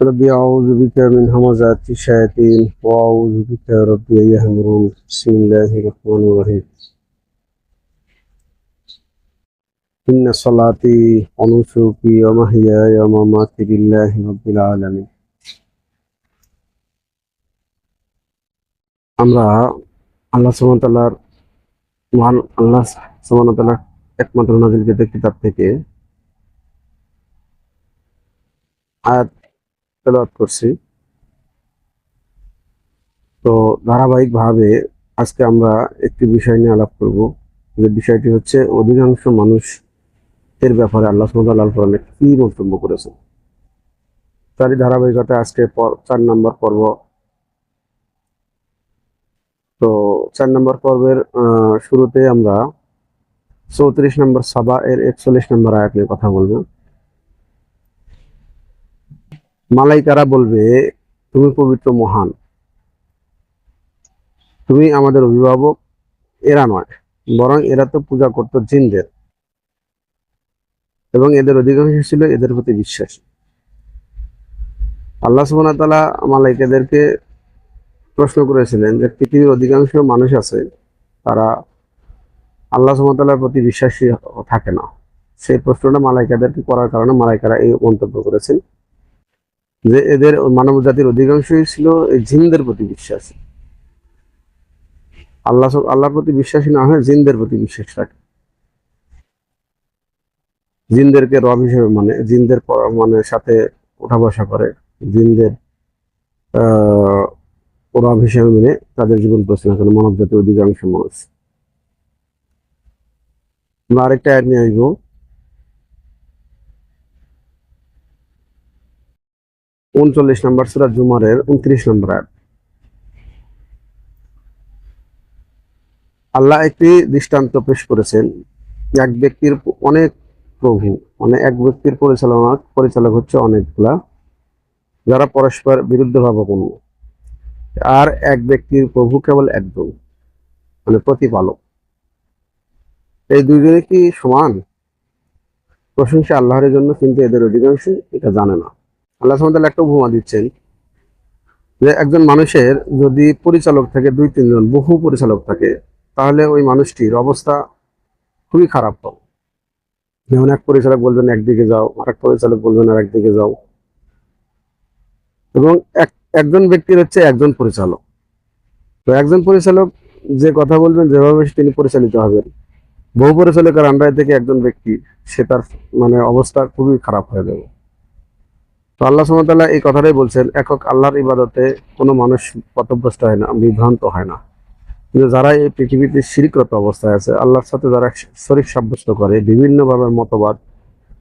ربي أعوذ بك من همزات الشياطين وأعوذ بك ربي أن يحضرون بسم الله الرحمن الرحيم إن صلاتي ونسكي ومحياي ومماتي لله رب العالمين আমরা আল্লাহ সুবহানাহু মহান আল্লাহ সুবহানাহু একমাত্র নাজিলকৃত কিতাব থেকে আয়াত তেলাওয়াত করছি। তো ধারাবাহিকভাবে আজকে আমরা একটি বিষয় নিয়ে আলাপ করব। যে বিষয়টি হচ্ছে অধিকাংশ মানুষ এর ব্যাপারে আল্লাহ কোরআনে কি মন্তব্য করেছেন। তারই ধারাবাহিকতা আজকে চার নম্বর পর্ব। তো চার নম্বর পর্বের শুরুতে আমরা চৌত্রিশ নম্বর সাবা এর একচল্লিশ নম্বর আয়াত নিয়ে কথা বলব। মালাইকারা বলবে, তুমি পবিত্র মহান। তুমি আমাদের অভিভাবক। এরা নয়, বরং এরা তো পূজা করতো জিনদের। এবং এদের অধিকাংশ ছিল এদের প্রতি বিশ্বাস। আল্লাহ সুবহানাহু ওয়া তাআলা মালাইকাদেরকে প্রশ্ন করেছিলেন যে, পৃথিবীর অধিকাংশ মানুষ আছে, তারা আল্লাহ সুবহানাহু প্রতি বিশ্বাসী থাকে না। সেই প্রশ্নটা মালাইকাদেরকে করার কারণে মালাইকারা এই মন্তব্য করেছেন। যে এদের মানব জাতির অধিকাংশই ছিল এই জিনদের প্রতি বিশ্বাস। আল্লাহ আল্লাহর প্রতি বিশ্বাসী না হয় জিনদের প্রতি বিশ্বাস রাখে। জিনদেরকে রব হিসেবে মানে জিনদের মানে সাথে ওঠা বসা করে, জিনদের রব হিসেবে মেনে তাদের জীবন পরিচালনা করে, মানব জাতির অধিকাংশ মানুষ। আমরা আরেকটা অ্যাড নিয়ে আসব। উনচল্লিশ নম্বর সুরা জুমারের উনত্রিশ নম্বর আল্লাহ একটি দৃষ্টান্ত পেশ করেছেন, এক ব্যক্তির অনেক প্রভু মানে এক ব্যক্তির পরিচালনা পরিচালক হচ্ছে অনেকগুলা, যারা পরস্পর বিরুদ্ধ ভাবাপন্ন। আর এক ব্যক্তির প্রভু কেবল একজন মানে প্রতিপালক। এই দুইজনে কি সমান? প্রশংসা আল্লাহরের জন্য, কিন্তু এদের অধিকাংশ এটা জানে না। আল্লাহ সামতাল একটা উপমা দিচ্ছেন যে একজন মানুষের যদি পরিচালক থাকে, দুই তিনজন বহু পরিচালক থাকে, তাহলে ওই মানুষটির অবস্থা খুবই খারাপ হবে যেমন এক পরিচালক বলবেন একদিকে যাও। আর এক পরিচালক বলবেন আর একদিকে যাও। এবং এক, একজন ব্যক্তির হচ্ছে একজন পরিচালক। তো একজন পরিচালক যে কথা বলবেন, যেভাবে তিনি পরিচালিত হবেন, বহু পরিচালকের আন্ডারে থেকে একজন ব্যক্তি, সে তার মানে অবস্থা খুবই খারাপ হয়ে যাবে। তো আল্লাহ সুমতাল্লাহ এই কথাটাই বলছেন, একক আল্লাহর ইবাদতে কোনো মানুষ পথভ্রষ্ট হয় না, বিভ্রান্ত হয় না। কিন্তু যারা এই পৃথিবীতে শিরিকরত অবস্থায় আছে, আল্লাহর সাথে যারা শরীর সাব্যস্ত করে, বিভিন্নভাবে মতবাদ,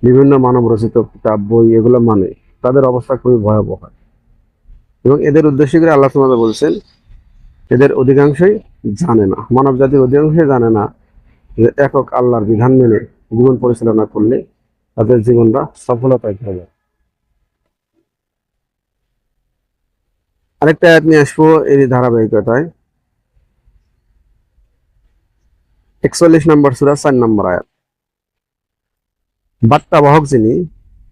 বিভিন্ন মানব রচিত কিতাব, বই এগুলো মানে তাদের অবস্থা খুবই ভয়াবহ হয়। এবং এদের উদ্দেশ্য করে আল্লাহ সুমাদা বলছেন, এদের অধিকাংশই জানে না মানব জাতির অধিকাংশই জানে না যে একক আল্লাহর বিধান মেনে জীবন পরিচালনা করলে তাদের জীবনটা সফলতায় হবে আরেকটা অ্যাড নিয়ে আসব, এই ধারাবাহিকতায়। একচল্লিশ নম্বর সুরা, চার নম্বর আয়াত। বার্তা বাহক যিনি,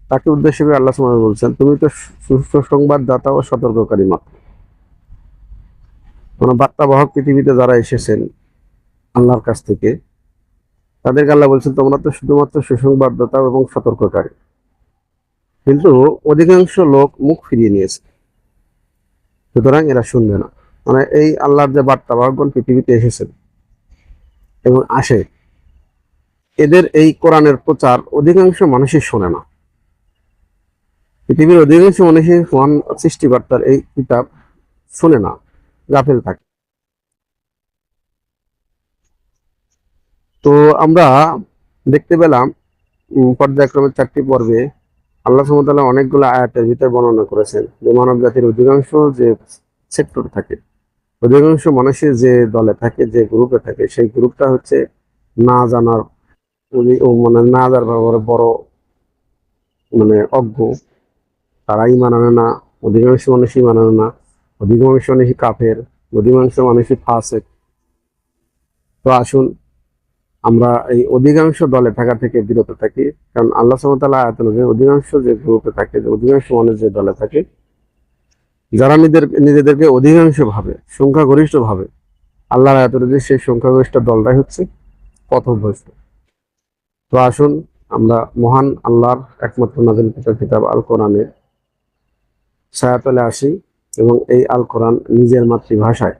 তাকে উদ্দেশ্য করে আল্লাহ সুবহানাহু বলছেন, তুমি তো সুস্থ সংবাদদাতা ও সতর্ককারী মাত্র মানে বার্তা বাহক পৃথিবীতে যারা এসেছেন আল্লাহর কাছ থেকে, তাদেরকে আল্লাহ বলছেন, তোমরা তো শুধুমাত্র সুসংবাদদাতা এবং সতর্ককারী। কিন্তু অধিকাংশ লোক মুখ ফিরিয়ে নিয়েছে। সুতরাং এরা শুনবে না। মানে এই আল্লাহর যে বার্তা বাহকগণ পৃথিবীতে এসেছেন এবং আসে, এদের এই কোরআনের প্রচার অধিকাংশ মানুষই শোনে না। পৃথিবীর অধিকাংশ মানুষই মহান সৃষ্টিকর্তার এই কিতাব শোনে না, গাফেল থাকে। তো আমরা দেখতে পেলাম পর্যায়ক্রমে চারটি পর্বে আল্লাহ সুমতাল্লাহ অনেকগুলো আয়াতের ভিতরে বর্ণনা করেছেন যে মানব জাতির অধিকাংশ যে সেক্টর থাকে, অধিকাংশ মানুষের যে দলে থাকে, যে গ্রুপে থাকে, সেই গ্রুপটা হচ্ছে না জানার মানে না জানার বড় মানে অজ্ঞ। তারাই মানানো না, অধিকাংশ মানুষই মানানো না, অধিকাংশ মানুষই কাফের, অধিকাংশ মানুষই ফাসেক। তো আসুন আমরা এই অধিকাংশ দলে থাকা থেকে বিরত থাকি, কারণ আল্লাহ সামতাল্লাহ আয়াত অনুযায়ী অধিকাংশ যে গ্রুপে থাকে, যে অধিকাংশ মানুষ যে দলে থাকে, যারা নিজেদের নিজেদেরকে অধিকাংশ ভাবে, সংখ্যাগরিষ্ঠ ভাবে, আল্লাহর আয়াতের যে সেই সংখ্যাগরিষ্ঠ দলটাই হচ্ছে পথভ্রষ্ট তো আসুন আমরা মহান আল্লাহর একমাত্র নাজিলকৃত কিতাব আল কোরআনের ছায়াতলে আসি এবং এই আল কোরআন নিজের মাতৃভাষায়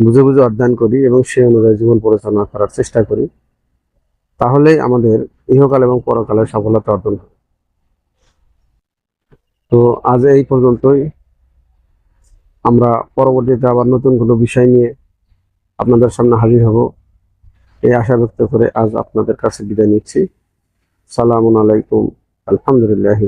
বুঝে বুঝে অধ্যয়ন করি এবং সেই অনুযায়ী জীবন পরিচালনা করার চেষ্টা করি, তাহলেই আমাদের ইহকাল এবং পরকালের সফলতা অর্জন হবে। তো আজ এই পর্যন্তই। আমরা পরবর্তীতে আবার নতুন কোনো বিষয় নিয়ে আপনাদের সামনে হাজির হব। এই আশা ব্যক্ত করে আজ আপনাদের কাছে বিদায় নিচ্ছি। সালামুন আলাইকুম। আলহামদুলিল্লাহ